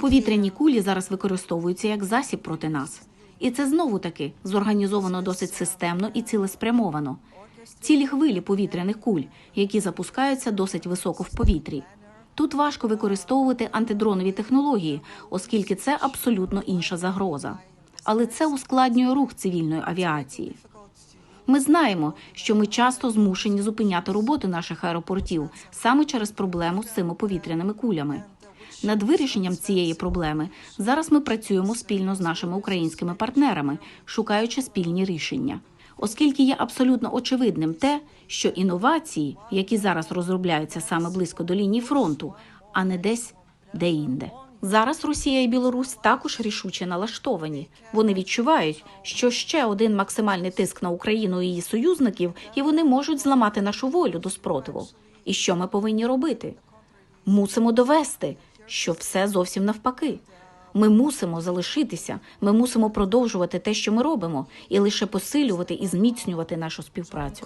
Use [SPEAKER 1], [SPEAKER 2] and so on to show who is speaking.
[SPEAKER 1] Повітряні кулі зараз використовуються як засіб проти нас. І це знову таки зорганізовано досить системно і цілеспрямовано. Цілі хвилі повітряних куль, які запускаються досить високо в повітрі. Тут важко використовувати антидронові технології, оскільки це абсолютно інша загроза. Але це ускладнює рух цивільної авіації. Ми знаємо, що ми часто змушені зупиняти роботу наших аеропортів саме через проблему з цими повітряними кулями. Над вирішенням цієї проблеми зараз ми працюємо спільно з нашими українськими партнерами, шукаючи спільні рішення. Оскільки є абсолютно очевидним те, що інновації, які зараз розробляються саме близько до лінії фронту, а не десь де-інде. Зараз Росія і Білорусь також рішуче налаштовані. Вони відчувають, що ще один максимальний тиск на Україну і її союзників, і вони можуть зламати нашу волю до спротиву. І що ми повинні робити? Мусимо довести, що все зовсім навпаки. Ми мусимо залишитися, ми мусимо продовжувати те, що ми робимо, і лише посилювати і зміцнювати нашу співпрацю.